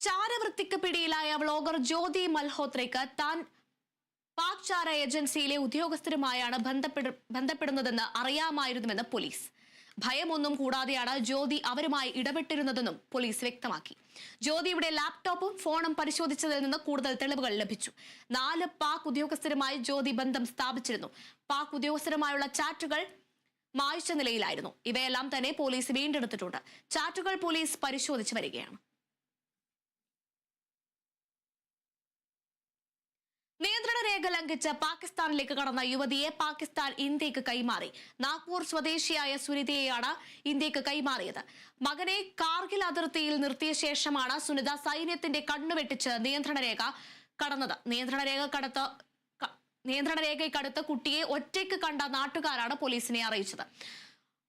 ചാരവൃത്തിക്ക് പിടിയിലായ വ്ളോഗർ ജ്യോതി മൽഹോത്രയ്ക്ക് താൻ പാക് ചാര ഏജൻസിയിലെ ഉദ്യോഗസ്ഥരുമായാണ് ബന്ധപ്പെടു ബന്ധപ്പെടുന്നതെന്ന് അറിയാമായിരുന്നുവെന്ന് പോലീസ്. ഭയമൊന്നും കൂടാതെയാണ് ജ്യോതി അവരുമായി ഇടപെട്ടിരുന്നതെന്നും പോലീസ് വ്യക്തമാക്കി. ജ്യോതിയുടെ ലാപ്ടോപ്പും ഫോണും പരിശോധിച്ചതിൽ നിന്ന് കൂടുതൽ തെളിവുകൾ ലഭിച്ചു. നാല് പാക് ഉദ്യോഗസ്ഥരുമായി ജ്യോതി ബന്ധം സ്ഥാപിച്ചിരുന്നു. പാക് ഉദ്യോഗസ്ഥരുമായുള്ള ചാറ്റുകൾ മായ്ച്ച നിലയിലായിരുന്നു. ഇവയെല്ലാം തന്നെ പോലീസ് വീണ്ടെടുത്തിട്ടുണ്ട്. ചാറ്റുകൾ പോലീസ് പരിശോധിച്ചു വരികയാണ്. രേഖ ലംഘിച്ച് പാകിസ്ഥാനിലേക്ക് കടന്ന യുവതിയെ പാകിസ്ഥാൻ ഇന്ത്യയ്ക്ക് കൈമാറി. നാഗ്പൂർ സ്വദേശിയായ സുനിതയെയാണ് ഇന്ത്യയ്ക്ക് കൈമാറിയത്. മകനെ കാർഗിൽ അതിർത്തിയിൽ നിർത്തിയ ശേഷമാണ് സുനിത സൈന്യത്തിന്റെ കണ്ണുവെട്ടിച്ച് നിയന്ത്രണരേഖ കടന്നത്. നിയന്ത്രണരേഖ കടത്ത് നിയന്ത്രണരേഖയ്ക്കടുത്ത് കുട്ടിയെ ഒറ്റയ്ക്ക് കണ്ട നാട്ടുകാരാണ് പോലീസിനെ അറിയിച്ചത്.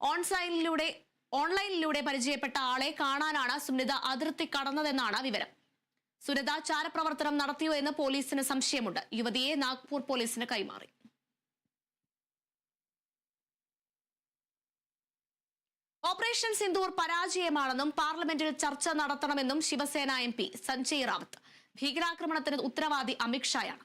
ഓൺസൈനിലൂടെ ഓൺലൈനിലൂടെ പരിചയപ്പെട്ട ആളെ കാണാനാണ് സുനിത അതിർത്തി കടന്നതെന്നാണ് വിവരം. സുനിത ചാരപ്രവർത്തനം നടത്തിയോ എന്ന് പോലീസിന് സംശയമുണ്ട്. യുവതിയെ നാഗ്പൂർ പോലീസിന് കൈമാറി. ഓപ്പറേഷൻ സിന്ദൂർ പരാജയമാണെന്നും പാർലമെന്റിൽ ചർച്ച നടത്തണമെന്നും ശിവസേന എം പി സഞ്ജയ് റാവത്ത്. ഭീകരാക്രമണത്തിന് ഉത്തരവാദി അമിത്ഷായാണ്